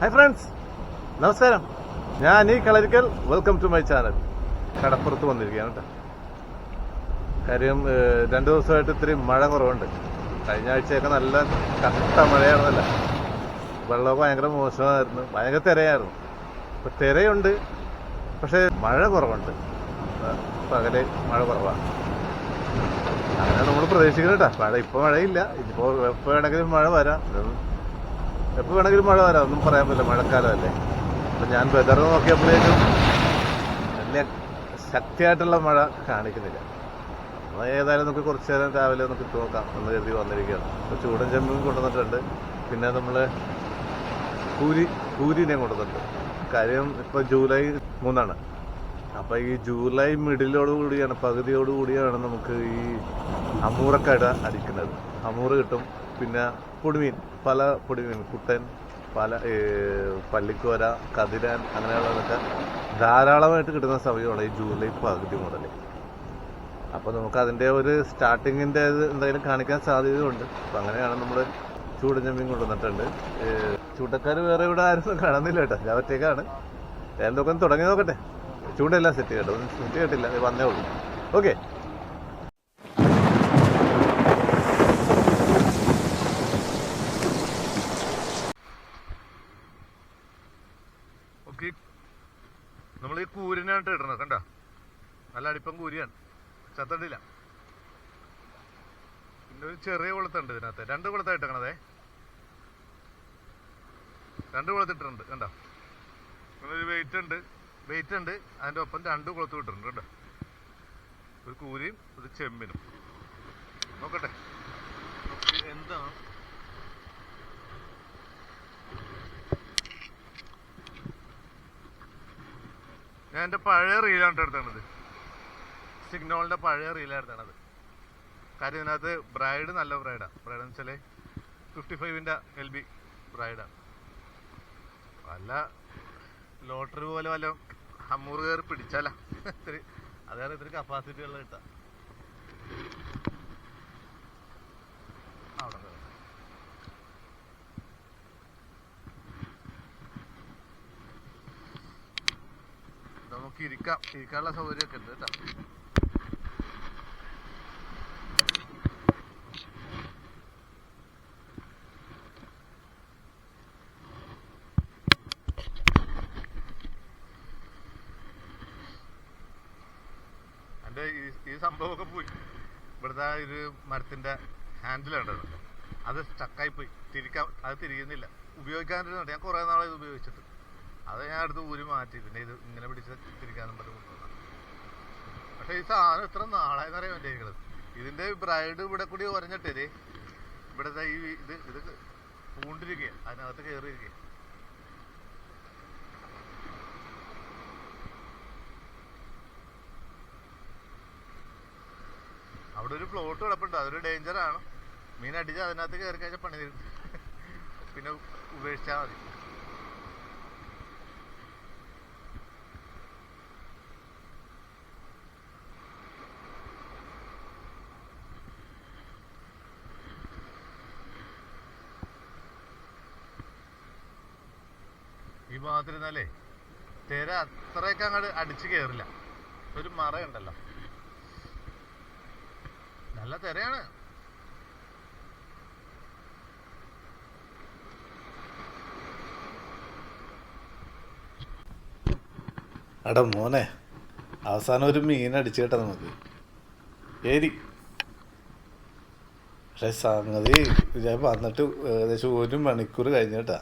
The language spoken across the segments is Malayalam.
ഹായ് ഫ്രണ്ട്സ് നമസ്കാരം. ഞാൻ ഈ Kalarikkal. Welcome to my channel കടപ്പുറത്ത് വന്നിരിക്കുകയാണ് കേട്ടോ കാര്യം രണ്ടു ദിവസമായിട്ട് ഇത്തിരി മഴ കുറവുണ്ട്. കഴിഞ്ഞ ആഴ്ചയൊക്കെ നല്ല കട്ട മഴയായിരുന്നല്ല. വെള്ളമൊക്കെ ഭയങ്കര മോശമായിരുന്നു. ഭയങ്കര തിരയായിരുന്നു. ഇപ്പൊ തിരയുണ്ട്. പക്ഷെ മഴ കുറവുണ്ട്. പകൽ മഴ കുറവാണ്. അങ്ങനെ നമ്മൾ പ്രതീക്ഷിക്കുന്നത് കേട്ടോ മഴ ഇപ്പൊ മഴയില്ല. ഇപ്പോൾ എപ്പോ വേണമെങ്കിലും മഴ വരാം. ഇതൊന്നും എപ്പോ വേണമെങ്കിലും മഴ വരാം. ഒന്നും പറയാൻ പറ്റില്ല. മഴക്കാലമല്ലേ. അപ്പൊ ഞാൻ വെതർ നോക്കിയപ്പോഴേക്കും വലിയ ശക്തിയായിട്ടുള്ള മഴ കാണിക്കുന്നില്ല. നമ്മൾ ഏതായാലും നമുക്ക് കുറച്ച് നേരം രാവിലെ നമുക്ക് നോക്കാം. എന്ന് കരുതി വന്നിരിക്കുകയാണ്. അപ്പോൾ ചൂടൻ ചെമ്പും കൊണ്ടുവന്നിട്ടുണ്ട്. പിന്നെ നമ്മൾ കൂരി കൂരിനെ കൊണ്ടുവന്നിട്ടുണ്ട്. കാര്യം ഇപ്പോൾ ജൂലൈ മൂന്നാണ്. അപ്പോൾ ഈ ജൂലൈ മിഡിലോട് കൂടിയാണ് പകുതിയോട് കൂടിയാണ് നമുക്ക് ഈ അമൂറക്കട അടിക്കുന്നത്. അമൂറ് കിട്ടും. പിന്നെ പൊടിമീൻ പല പൊടിമീൻ കുട്ടൻ പല പള്ളിക്കോര കതിരാൻ അങ്ങനെയുള്ളതൊക്കെ ധാരാളമായിട്ട് കിട്ടുന്ന സമയമാണ് ഈ ജൂലൈ പകുതി മുതൽ. അപ്പോൾ നമുക്ക് അതിന്റെ ഒരു സ്റ്റാർട്ടിങ്ങിന്റെ ഇത് എന്തെങ്കിലും കാണിക്കാൻ സാധ്യതയുണ്ട്. അപ്പൊ അങ്ങനെയാണ് നമ്മൾ ചൂടൻ ചെമ്മീൻ കൊണ്ടുവന്നിട്ടുണ്ട്. ചൂട്ടക്കാർ വേറെ ഇവിടെ ആരും കാണുന്നില്ല കേട്ടോ. ഞാൻ ഒറ്റയ്ക്കാണ്. എന്തൊക്കെ തുടങ്ങി നോക്കട്ടെ. ചൂടെല്ലാം സെറ്റ് കേട്ടോ സെറ്റ് കേട്ടില്ല വന്നേ ഉള്ളൂ. ഓക്കെ നമ്മൾ ഈ കൂരിനായിട്ട് ഇടണത് കണ്ട അടിപ്പം കൂരിയാണ് ചത്തണ്ടില്ല. പിന്നെ ഒരു ചെറിയ കുളത്തുണ്ട് ഇതിനകത്ത്. രണ്ട് കുളത്തായിട്ട് ഇട്ടണതേ രണ്ട് കുളത്തിട്ടുണ്ട് കണ്ടോ? ഒരു വെയിറ്റ് ഉണ്ട്. വെയിറ്റ് ഉണ്ട്. അതിന്റെ ഒപ്പം രണ്ട് കുളത്ത് കിട്ടുന്നുണ്ട് കേട്ടോ ഒരു കൂരിയും ഒരു ചെമ്മിനും നോക്കട്ടെ. എന്താ എന്താണ്? ഞാൻ എന്റെ പഴയ റീലാണ് എടുത്തത്. സിഗ്നോളിന്റെ പഴയ റീലായിരുന്നു അത്. കാര്യം ഇതിനകത്ത് ബ്രൈഡ് നല്ല ബ്രൈഡാ ബ്രൈഡ് എന്ന് വെച്ചാൽ ഫിഫ്റ്റി ഫൈവിന്റെ എൽ ബി ബ്രൈഡാണ് വല്ല ലോട്ടറി പോലെ വല്ല ഹമ്മൂർ കയറി പിടിച്ചാല. ഇത്തിരി അതാണ് ഇത്തിരി കപ്പാസിറ്റി ഉള്ള കിട്ട. നമുക്ക് ഇരിക്കാം. ഇരിക്കാനുള്ള സൗകര്യമൊക്കെ ഉണ്ട് കേട്ടോ. എന്റെ ഈ സംഭവമൊക്കെ പോയി. ഇവിടുത്തെ ഒരു മരത്തിന്റെ ഹാൻഡിൽ ഉണ്ടല്ലോ അത് സ്റ്റക്കായി പോയി. തിരിക്കാൻ അത് തിരിയുന്നില്ല. ഉപയോഗിക്കാണ്ടിരുന്നുണ്ട് ഞാൻ കുറേ നാളെ ഇത് ഉപയോഗിച്ചിട്ട്. അത് ഞാൻ അടുത്ത് ഊരി മാറ്റി. പിന്നെ ഇത് ഇങ്ങനെ പിടിച്ച് തിരിക്കാനും പറ്റും പക്ഷെ ഈ സാധനം ഇത്ര നാളായി അറിയാൻ വേണ്ടിയിരിക്കുന്നത് ഇതിന്റെ ബ്രൈഡ് ഇവിടെ കൂടി ഒരഞ്ഞിട്ടേ ഇവിടുത്തെ ഈ ഇത് ഇത് പൂണ്ടിരിക്കുക അതിനകത്ത് കയറിയിരിക്കുക അവിടെ ഒരു ഫ്ലോട്ട് കിടപ്പുണ്ട്. അതൊരു ഡേഞ്ചറാണ് മീൻ അടിച്ച് അതിനകത്ത് കയറി കഴിഞ്ഞാൽ പണി തരും. പിന്നെ ഉപേക്ഷിച്ചാൽ മതി. ഈ ഭാഗത്തിരുന്നാലേ തിര അത്രയൊക്കെ അങ്ങോട്ട് അടിച്ചു കയറില്ല ഒരു മറയുണ്ടല്ലോ. നല്ല തിരയാണ്. അട മോനെ അവസാനം ഒരു മീൻ അടിച്ചു കേട്ടോ നമുക്ക്. ഏരി പക്ഷെ സംഗതി ഞാൻ വന്നിട്ട് ഏകദേശം ഒരു മണിക്കൂർ കഴിഞ്ഞിട്ടാ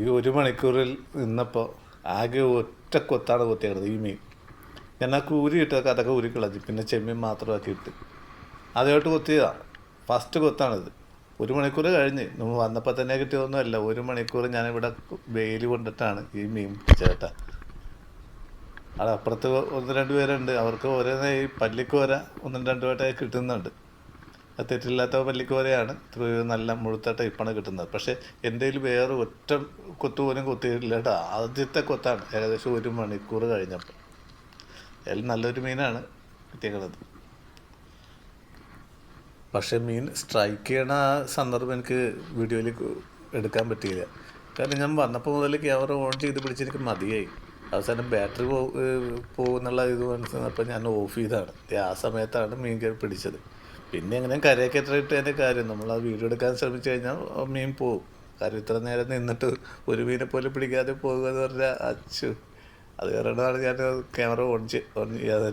ഈ ഒരു മണിക്കൂറിൽ നിന്നപ്പോൾ ആകെ ഒറ്റ കൊത്താണ് കൊത്തിയത് ഈ മീൻ. ഞാൻ ആ കൂരി ഇട്ടൊക്കെ അതൊക്കെ ഊരി കളഞ്ഞു പിന്നെ ചെമ്മീൻ മാത്രമാക്കി ഇട്ട്. അതോട്ട് കുത്തിയതാണ് ഫസ്റ്റ് കുത്താണിത്. ഒരു മണിക്കൂർ കഴിഞ്ഞ്. നമ്മൾ വന്നപ്പോൾ തന്നെ കിട്ടിയതൊന്നുമല്ല. ഒരു മണിക്കൂർ ഞാനിവിടെ വെയിൽ കൊണ്ടിട്ടാണ് ഈ മീൻ പിടിച്ചേട്ട അവിടെ അപ്പുറത്ത് ഒന്ന് രണ്ട് പേരുണ്ട്. അവർക്ക് ഓരോ ഈ പല്ലിക്കോര ഒന്നും രണ്ടു വട്ടമായി കിട്ടുന്നുണ്ട്. അത് തെറ്റില്ലാത്ത പല്ലിക്കോരയാണ് ഇത്ര നല്ല മുഴുത്ത ടൈപ്പാണ് കിട്ടുന്നത്. പക്ഷേ എന്റെ വേറെ ഒറ്റ കൊത്തു പോലും കൊത്തിയിട്ടില്ല കേട്ടോ ആദ്യത്തെ കൊത്താണ്. ഏകദേശം ഒരു മണിക്കൂർ കഴിഞ്ഞപ്പോൾ അതിൽ നല്ലൊരു മീനാണ് കിട്ടിയേക്കുന്നത് പക്ഷെ മീൻ സ്ട്രൈക്ക് ചെയ്യണ ആ സന്ദർഭം എനിക്ക് വീഡിയോയിൽ എടുക്കാൻ പറ്റിയില്ല. കാരണം ഞാൻ വന്നപ്പോൾ മുതൽ ക്യാമറ ഓൺ ചെയ്ത് പിടിച്ചെനിക്ക് മതിയായി. അവസാനം ബാറ്ററി പോ പോകുന്നുള്ള ഇത് മനസ്സിലപ്പോൾ ഞാൻ ഓഫ് ചെയ്താണ്. ആ സമയത്താണ് മീൻ കയറി പിടിച്ചത്. പിന്നെ എങ്ങനെ കരയൊക്കെ എത്ര ഇട്ടതിന്റെ കാര്യം നമ്മൾ ആ വീഡിയോ എടുക്കാൻ ശ്രമിച്ചു കഴിഞ്ഞാൽ മീൻ പോകും കാര്യം ഇത്ര നേരം നിന്നിട്ട് ഒരു മീനെ പോലും പിടിക്കാതെ പോകുക എന്ന് പറഞ്ഞാൽ അച്ചു അത് കാരണമാണ് ഞാൻ ക്യാമറ ഓൺ ഓൺ ചെയ്യാതെ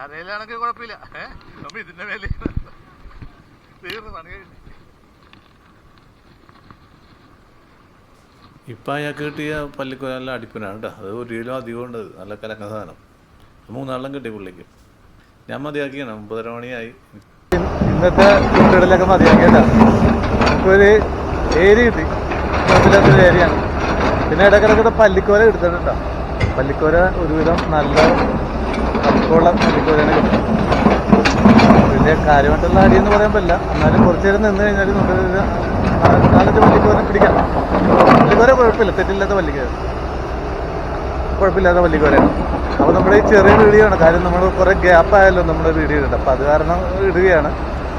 കരയിലാണെങ്കിൽ കുഴപ്പമില്ല. ഏഹ് അപ്പൊ ഇതിന്റെ മേലെ തീർന്നു പണി കഴിഞ്ഞു. ഇപ്പം അയാൾക്ക് കിട്ടിയ പല്ലിക്ക് നല്ല അടിപ്പനാണ് കേട്ടോ. അത് ഒരു കിലോ അധികം ഉണ്ട്. നല്ല കലക്ക സാധനം. മൂന്നാളെണ്ണം കിട്ടി പുള്ളിക്ക്. ഞാൻ മതിയാക്കിയാണ്. ഒമ്പതര മണിയായി. ഇന്നത്തെ ചുണ്ടിടലൊക്കെ മതിയാക്കിയല്ല നമുക്കൊരു ഏരി കിട്ടി. കുഴപ്പമില്ലാത്തൊരു ഏരിയയാണ് പിന്നെ ഇടക്കിടക്കിടെ പല്ലിക്കോര എടുത്തിട്ടുണ്ടോ പല്ലിക്കോര ഒരുവിധം നല്ല കപ്പുള്ള പല്ലിക്കോരയാണ് കിട്ടുന്നത് വലിയ കാര്യമായിട്ടുള്ള അടിയെന്ന് പറയാൻ പറ്റില്ല. എന്നാലും കുറച്ച് നേരം നിന്ന് കഴിഞ്ഞാൽ കാലത്ത് നാലഞ്ച് പല്ലിക്കോര പിടിക്കാം. പല്ലിക്കോര കുഴപ്പമില്ല തെറ്റില്ലാത്ത പല്ലിക്കോര കുഴപ്പമില്ലാത്ത പല്ലിക്കോരയാണ് അപ്പോൾ നമ്മുടെ ഈ ചെറിയ വീഡിയോ ആണ്. കാര്യം നമ്മൾ കുറേ ഗ്യാപ്പ് ആയല്ലോ നമ്മുടെ വീഡിയോ ഇടുന്നത് അപ്പോൾ അത് കാരണം ഇടുകയാണ്.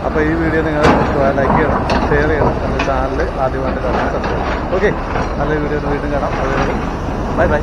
അപ്പോൾ ഈ വീഡിയോ നിങ്ങൾ ലൈക്ക് ചെയ്യണം ഷെയർ ചെയ്യണം. നമ്മുടെ ചാനൽ ആദ്യമായിട്ട് കാണാൻ സബ്സ്ക്രൈബ് ഓക്കെ നല്ല വീഡിയോ വീണ്ടും കാണാം. അതുവരെ ബൈ ബൈ.